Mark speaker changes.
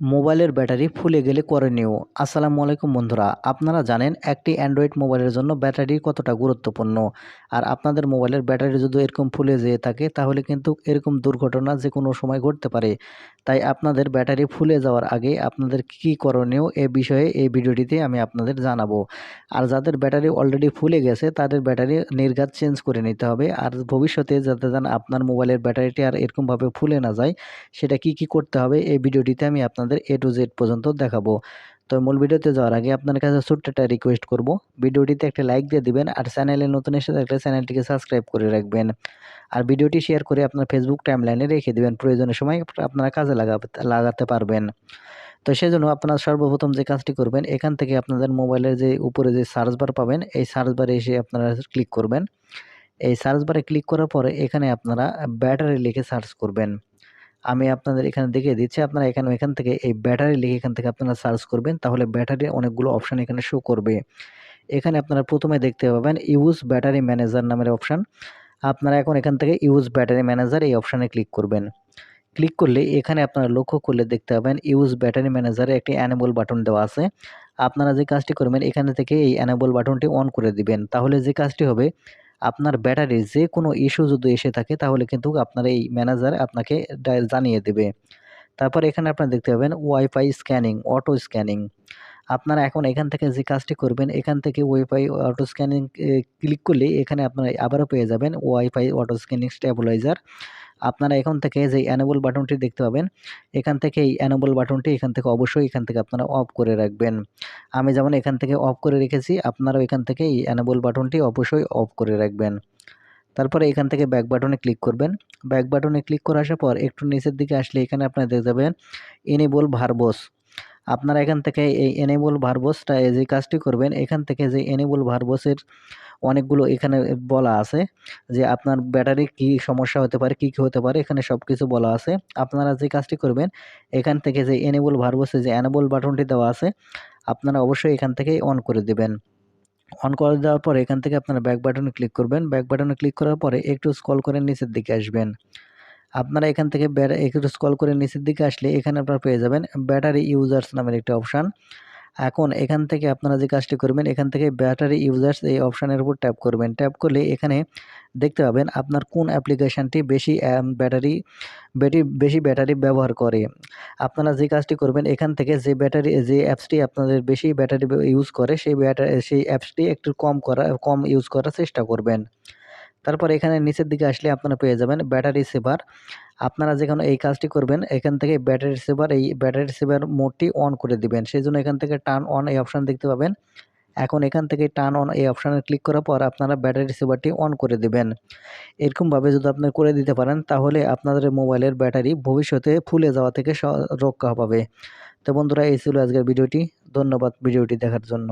Speaker 1: মোবাইলের ব্যাটারি ফুলে গেলে করণীয় আসসালামু আলাইকুম বন্ধুরা, আপনারা জানেন একটি অ্যান্ড্রয়েড মোবাইলের জন্য ব্যাটারি কতটা গুরুত্বপূর্ণ। আর আপনাদের মোবাইলের ব্যাটারি যদি এরকম ফুলে যেয়ে থাকে, তাহলে কিন্তু এরকম দুর্ঘটনা যে কোনো সময় ঘটতে পারে। তাই আপনাদের ব্যাটারি ফুলে যাওয়ার আগে আপনাদের কী করণীয় এ বিষয়ে এই ভিডিওটিতে আমি আপনাদের জানাব। আর যাদের ব্যাটারি অলরেডি ফুলে গেছে, তাদের ব্যাটারি নির্ঘাত চেঞ্জ করে নিতে হবে। আর ভবিষ্যতে যাতে যেন আপনার মোবাইলের ব্যাটারিটি আর এরকমভাবে ফুলে না যায়, সেটা কি কি করতে হবে এই ভিডিওটিতে আমি আপনাদের এ টু জেড পর্যন্ত দেখাবো। তো মূল ভিডিওতে যাওয়ার আগে আপনার কাছে ছোট্ট একটা রিকোয়েস্ট করব। ভিডিওটিতে একটা লাইক দিয়ে দিবেন আর চ্যানেলে নতুন এসে থাকলে চ্যানেলটিকে সাবস্ক্রাইব করে রাখবেন। আর ভিডিওটি শেয়ার করে আপনার ফেসবুক টাইমলাইনে রেখে দিবেন। প্রয়োজনের সময় আপনারা কাজে লাগাতে লাগাতে পারবেন। তো সেজন্য আপনারা সর্বপ্রথম যে কাজটি করবেন, এখান থেকে আপনাদের মোবাইলের যে উপরে যে সার্চ বার পাবেন, এই সার্চ বারে এসে আপনারা ক্লিক করবেন। এই সার্চ বারে ক্লিক করার পরে এখানে আপনারা ব্যাটারি লিখে সার্চ করবেন। আমি আপনাদের এখানে দেখিয়ে দিচ্ছি। আপনারা এখানে, এখান থেকে এই ব্যাটারি লিখে এখান থেকে আপনারা সার্চ করবেন, তাহলে ব্যাটারি অনেকগুলো অপশান এখানে শো করবে। এখানে আপনারা প্রথমে দেখতে পাবেন ইউজ ব্যাটারি ম্যানেজার নামের অপশান আপনারা এখন এখান থেকে ইউজ ব্যাটারি ম্যানেজার এই অপশানে ক্লিক করবেন। ক্লিক করলে এখানে আপনারা লক্ষ্য করলে দেখতে পাবেন ইউজ ব্যাটারি ম্যানেজারে একটি অ্যানেবল বাটন দেওয়া আছে। আপনারা যে কাজটি করবেন, এখানে থেকে এই অ্যানেবল বাটনটি অন করে দিবেন। তাহলে যে কাজটি হবে আপনার ব্যাটারির যে কোনো ইস্যু যদি এসে থাকে, তাহলে কিন্তু আপনার এই ম্যানেজার আপনাকে জানিয়ে দেবে। তারপর এখানে আপনার দেখতে পাবেন ওয়াইফাই স্ক্যানিং অটো স্ক্যানিং আপনারা এখন এখান থেকে যে কাজটি করবেন, এখান থেকে ওয়াইফাই অটো স্ক্যানিং ক্লিক করলে এখানে আপনারা আবারও পেয়ে যাবেন ওয়াইফাই অটো স্ক্যানিং স্টেবিলাইজার আপনারা এখান থেকে যে অ্যানেবল বাটনটি দেখতে পাবেন, এখান থেকে এই অ্যানেবল বাটনটি এখান থেকে অবশ্যই এখান থেকে আপনারা অফ করে রাখবেন। আমি যেমন এখান থেকে অফ করে রেখেছি, আপনারাও এখান থেকে এই অ্যানেবল বাটনটি অবশ্যই অফ করে রাখবেন। তারপরে এখান থেকে ব্যাক বাটনে ক্লিক করবেন। ব্যাক বাটনে ক্লিক করে আসার পর একটু নিচের দিকে আসলে এখানে আপনারা দেখতে যাবেন এনেবল ভার্বস আপনারা এখান থেকে এই এনেবল ভার্বসটা যে কাজটি করবেন, এখান থেকে যে এনেবল ভার্বসের অনেকগুলো এখানে বলা আছে যে আপনার ব্যাটারি কি সমস্যা হতে পারে, কি কী হতে পারে, এখানে সব কিছু বলা আছে। আপনারা যে কাজটি করবেন, এখান থেকে যে এনেবল ভার্বসে যে এনেবল বাটনটি দেওয়া আছে, আপনারা অবশ্যই এখান থেকেই অন করে দেবেন। অন করে দেওয়ার পরে এখান থেকে আপনারা ব্যাক বাটনে ক্লিক করবেন। ব্যাক বাটনে ক্লিক করার পরে একটু স্কল করে নিচের দিকে আসবেন। আপনারা এখান থেকে একটু স্কল করে নিচের দিকে আসলে এখানে আপনারা পেয়ে যাবেন ব্যাটারি ইউজার্স নামের একটি অপশান এখন এখান থেকে আপনারা যে কাজটি করবেন, এখান থেকে ব্যাটারি ইউজার্স এই অপশানের উপর ট্যাপ করবেন। ট্যাপ করলে এখানে দেখতে পাবেন আপনার কোন অ্যাপ্লিকেশানটি বেশি ব্যাটারি ব্যাটারি বেশি ব্যাটারি ব্যবহার করে। আপনারা যে কাজটি করবেন, এখান থেকে যে ব্যাটারি যে অ্যাপসটি আপনাদের বেশি ব্যাটারি ইউজ করে, সেই ব্যাটারি সেই অ্যাপসটি একটু কম করা, কম ইউজ করার চেষ্টা করবেন। তারপর এখানে নিচের দিকে আসলে আপনারা পেয়ে যাবেন ব্যাটারি সেভার। আপনারা যেখানে এই কাজটি করবেন, এখান থেকে ব্যাটারি সেভার, এই ব্যাটারি সেভার মোডটি অন করে দিবেন। সেই জন্য এখান থেকে টার্ন অন এই অপশান দেখতে পাবেন। এখন এখান থেকে টার্ন অন এই অপশানে ক্লিক করার পর আপনারা ব্যাটারি সেভারটি অন করে দেবেন। এরকমভাবে যদি আপনারা করে দিতে পারেন, তাহলে আপনাদের মোবাইলের ব্যাটারি ভবিষ্যতে ফুলে যাওয়া থেকে রক্ষা পাবে। তো বন্ধুরা, এই ছিল আজকের ভিডিওটি। ধন্যবাদ ভিডিওটি দেখার জন্য।